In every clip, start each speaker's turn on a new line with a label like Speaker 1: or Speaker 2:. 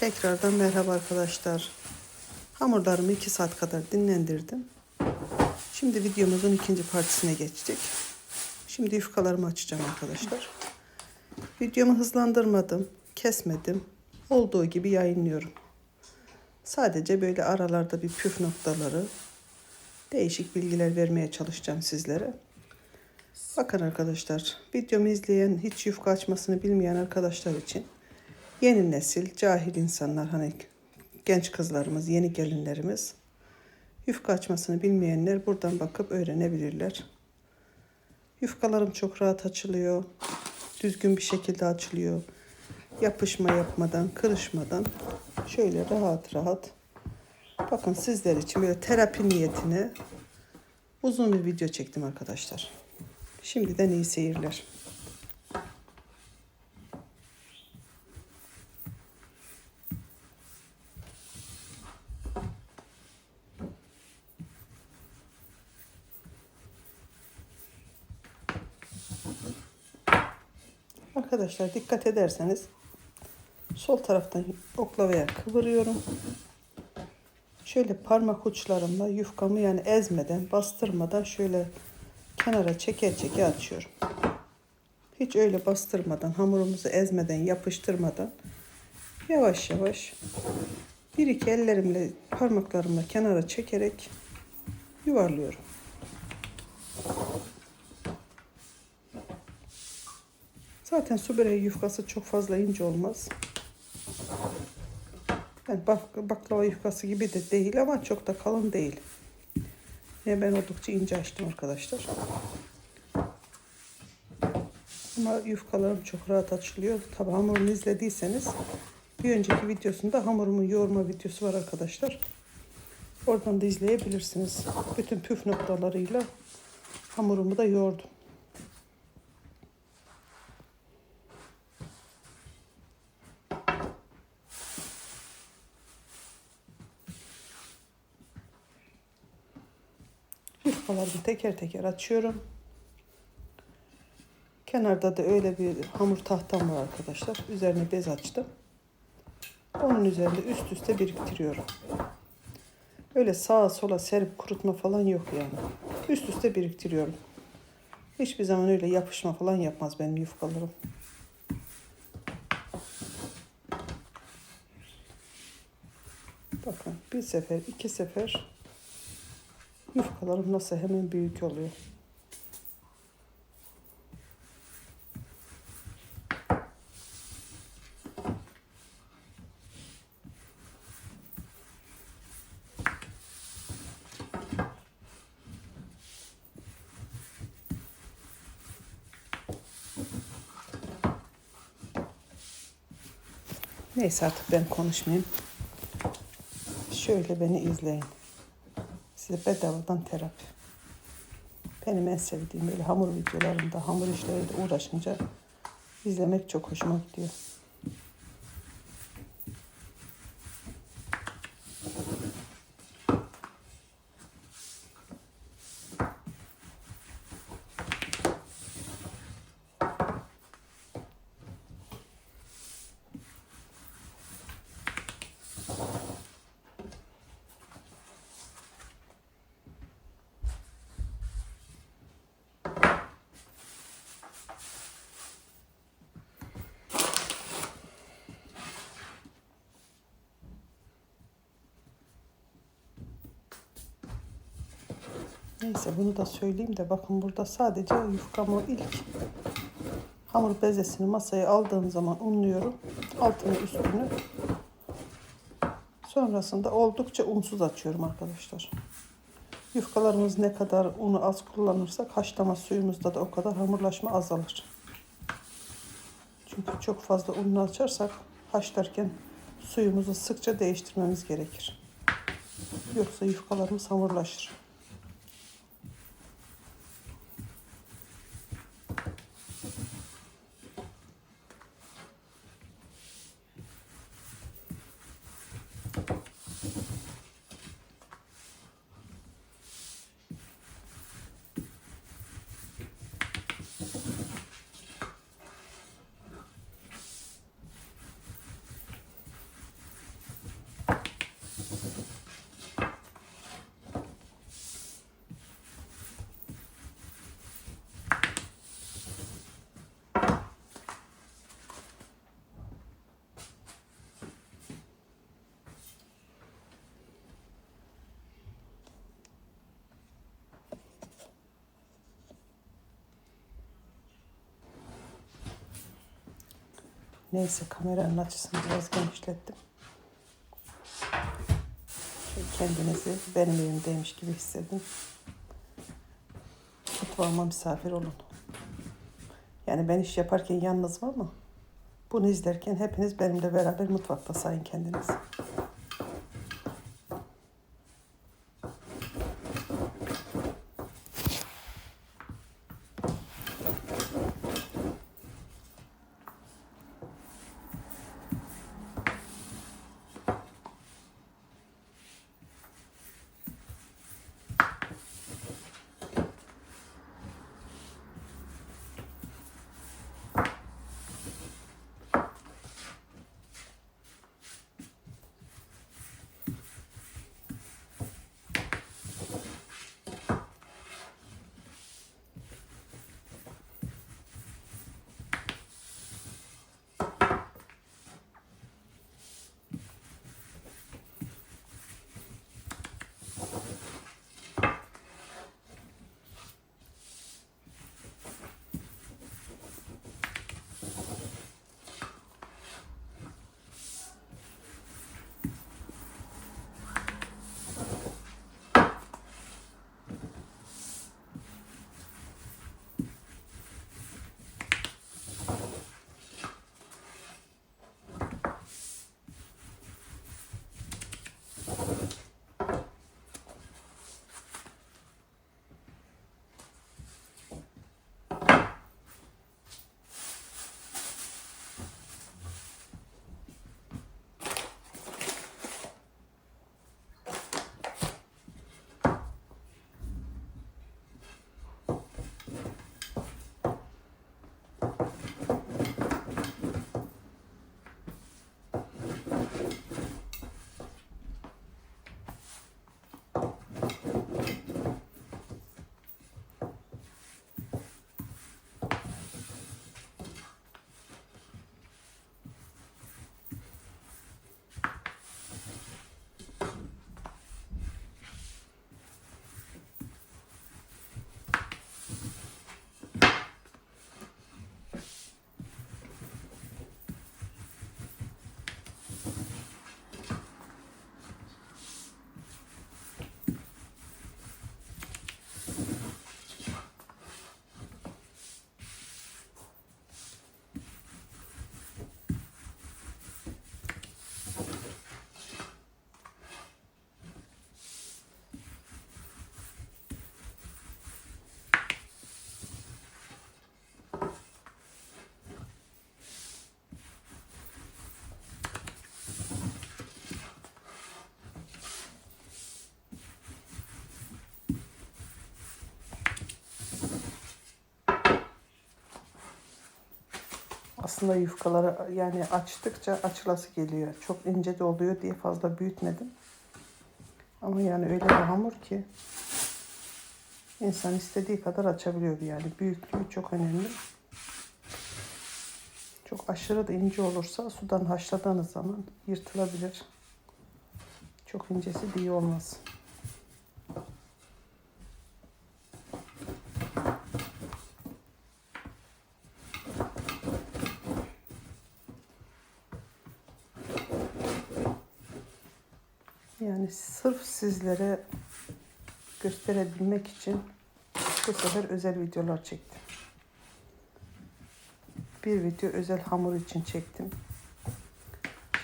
Speaker 1: Tekrardan merhaba arkadaşlar. Hamurlarımı 2 saat kadar dinlendirdim. Şimdi videomuzun ikinci partisine geçtik. Şimdi yufkalarımı açacağım arkadaşlar. Videomu hızlandırmadım, kesmedim. Olduğu gibi yayınlıyorum. Sadece böyle aralarda bir püf noktaları, değişik bilgiler vermeye çalışacağım sizlere. Bakın arkadaşlar, videomu izleyen, hiç yufka açmasını bilmeyen arkadaşlar için yeni nesil, cahil insanlar hani genç kızlarımız, yeni gelinlerimiz yufka açmasını bilmeyenler buradan bakıp öğrenebilirler. Yufkalarım çok rahat açılıyor. Düzgün bir şekilde açılıyor. Yapışma yapmadan, kırışmadan şöyle rahat rahat bakın sizler için böyle terapi niyetine uzun bir video çektim arkadaşlar. Şimdiden iyi seyirler. Arkadaşlar dikkat ederseniz sol taraftan oklavaya kıvırıyorum. Şöyle parmak uçlarımla yufkamı yani ezmeden, bastırmadan şöyle kenara çeker çeker açıyorum. Hiç öyle bastırmadan, hamurumuzu ezmeden, yapıştırmadan yavaş yavaş bir iki ellerimle, parmaklarımla kenara çekerek yuvarlıyorum. Zaten su böreği yufkası çok fazla ince olmaz. Yani bak, baklava yufkası gibi de değil ama çok da kalın değil. Yine ben oldukça ince açtım arkadaşlar. Ama yufkalarım çok rahat açılıyor. Tabi hamurunu izlediyseniz bir önceki videosunda hamurumu yoğurma videosu var arkadaşlar. Oradan da izleyebilirsiniz. Bütün püf noktalarıyla hamurumu da yoğurdum. Yufkalarımı teker teker açıyorum. Kenarda da öyle bir hamur tahtam var arkadaşlar. Üzerine bez açtım. Onun üzerinde üst üste biriktiriyorum. Öyle sağa sola serip kurutma falan yok yani. Üst üste biriktiriyorum. Hiçbir zaman öyle yapışma falan yapmaz benim yufkalarım. Bakın bir sefer, iki sefer yufkalarım nasıl hemen büyük oluyor. Neyse artık ben konuşmayayım. Şöyle beni izleyin. Size bedavadan terapi. Benim en sevdiğim böyle hamur videolarında, hamur işleriyle uğraşınca izlemek çok hoşuma gidiyor. Neyse bunu da söyleyeyim de bakın burada sadece yufkamı ilk hamur bezesini masaya aldığım zaman unluyorum. Altını üstünü. Sonrasında oldukça unsuz açıyorum arkadaşlar. Yufkalarımız ne kadar unu az kullanırsak haşlama suyumuzda da o kadar hamurlaşma azalır. Çünkü çok fazla unlu açarsak haşlarken suyumuzu sıkça değiştirmemiz gerekir. Yoksa yufkalarımız hamurlaşır. Neyse kameranın açısını biraz genişlettim. Şöyle kendinizi benim evimdeymiş gibi hissedin. Mutfağıma misafir olun. Yani ben iş yaparken yalnız var mı? Bunu izlerken hepiniz benimle beraber mutfakta sayın kendinizi. Aslında yufkaları yani açtıkça açılası geliyor. Çok ince de oluyor diye fazla büyütmedim. Ama yani öyle bir hamur ki insan istediği kadar açabiliyor yani. Büyüklüğü çok önemli. Çok aşırı da ince olursa sudan haşladığınız zaman yırtılabilir. Çok incesi de iyi olmaz. Yani sırf sizlere gösterebilmek için bu sefer özel videolar çektim. Bir video özel hamur için çektim.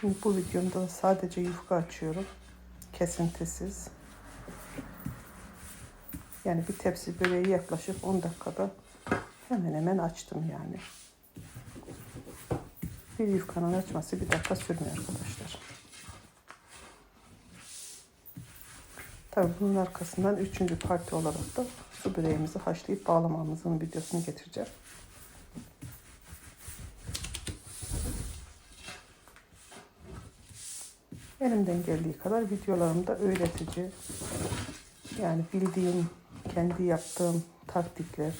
Speaker 1: Şimdi bu videomda sadece yufka açıyorum. Kesintisiz. Yani bir tepsi böreği yaklaşık 10 dakikada hemen hemen açtım yani. Bir yufkanın açması bir dakika sürmüyor arkadaşlar. Tabii bunun arkasından üçüncü parti olarak da su böreğimizi haşlayıp bağlamamızın videosunu getireceğim. Elimden geldiği kadar videolarımda öğretici, yani bildiğim, kendi yaptığım taktikler,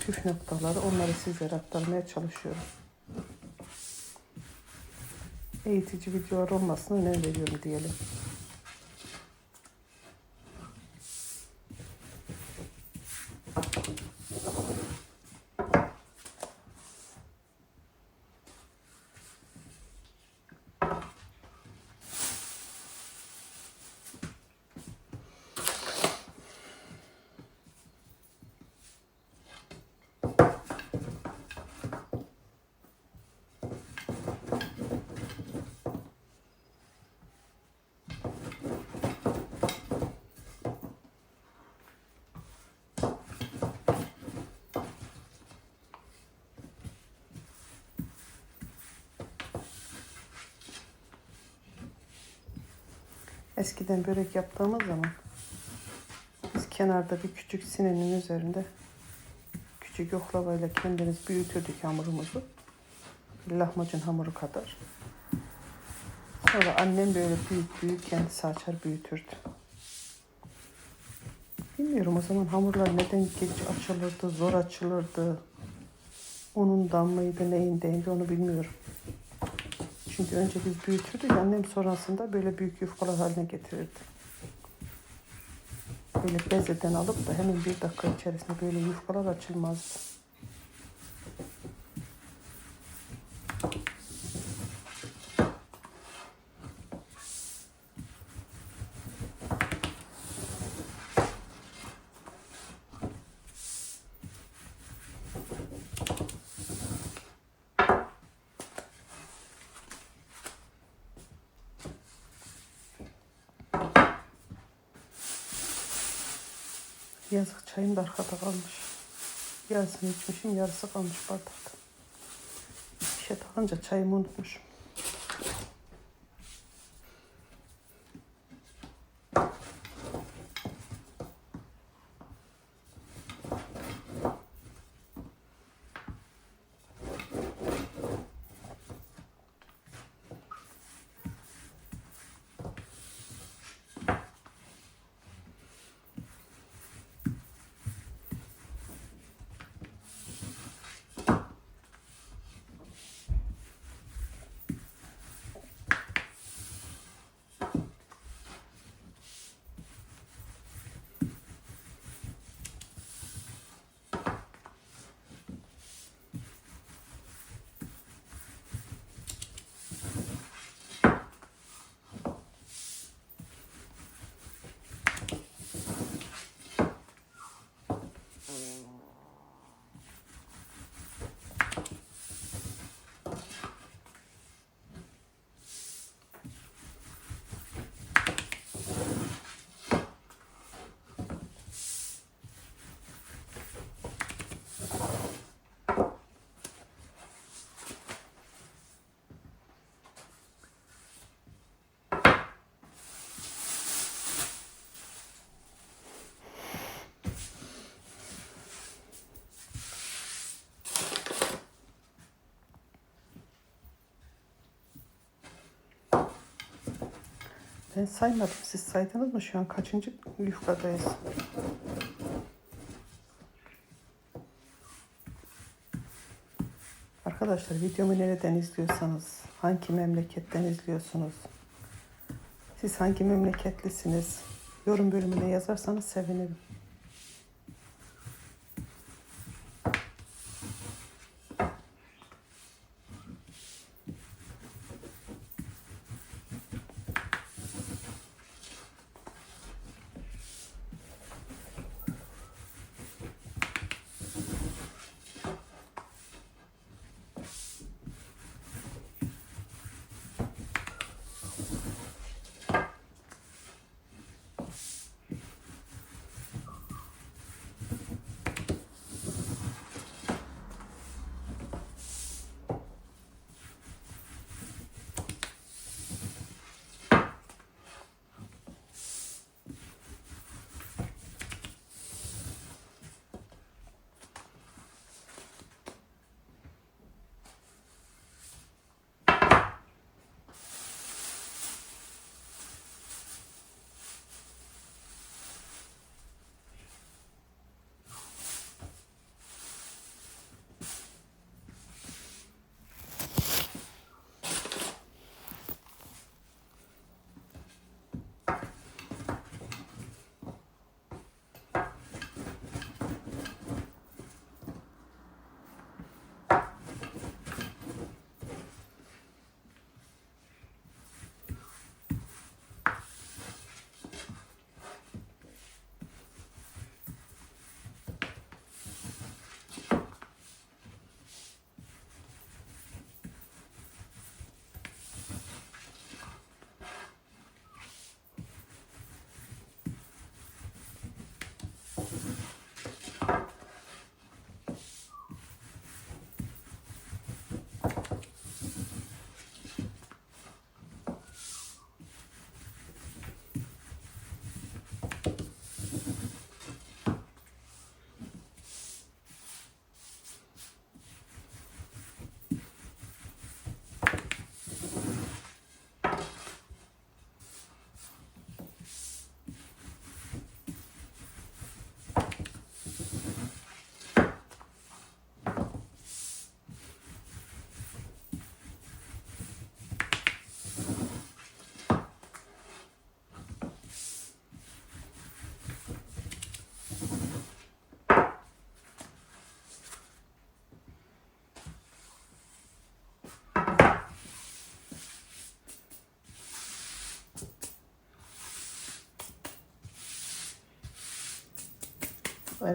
Speaker 1: püf noktaları onları sizlere aktarmaya çalışıyorum. Eğitici videolar olmasına önem veriyorum diyelim. Eskiden börek yaptığımız zaman biz kenarda bir küçük sinenin üzerinde küçük oklavayla kendimiz büyütürdük hamurumuzu. Lahmacun hamuru kadar. Sonra annem böyle büyük büyük kendisi açar büyütürdü. Bilmiyorum o zaman hamurlar neden geç açılırdı, zor açılırdı. Unundan mıydı, neyindeydi onu bilmiyorum. Çünkü önce biz büyütürdük, annem sonrasında böyle büyük yufkalar haline getirirdi. Böyle bezeden alıp da hemen bir dakika içerisinde böyle yufkalar açılmazdı. Yazık çayım da arkada kalmış. Yarısını içmişim, yarısı kalmış bardakta. İşe takınca çayımı unutmuşum. Ben saymadım. Siz saydınız mı şu an? Kaçıncı yufkadayız? Arkadaşlar videomu nereden izliyorsanız, hangi memleketten izliyorsunuz, siz hangi memleketlisiniz, yorum bölümüne yazarsanız sevinirim.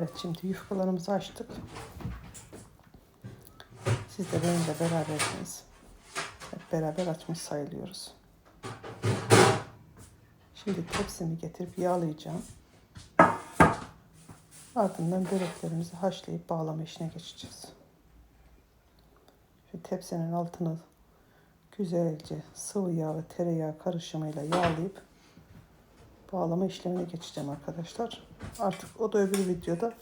Speaker 1: Evet şimdi yufkalarımızı açtık. Siz de benimle berabersiniz. Hep beraber açmış sayılıyoruz. Şimdi tepsimi getirip yağlayacağım. Ardından böreklerimizi haşlayıp bağlama işine geçeceğiz. Şu tepsinin altını güzelce sıvı yağ ve tereyağı karışımıyla yağlayıp bağlama işlemine geçeceğim arkadaşlar. Artık o da öbür videoda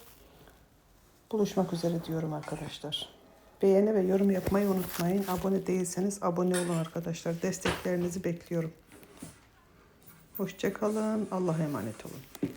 Speaker 1: buluşmak üzere diyorum arkadaşlar. Beğeni ve yorum yapmayı unutmayın. Abone değilseniz abone olun arkadaşlar. Desteklerinizi bekliyorum. Hoşçakalın. Allah'a emanet olun.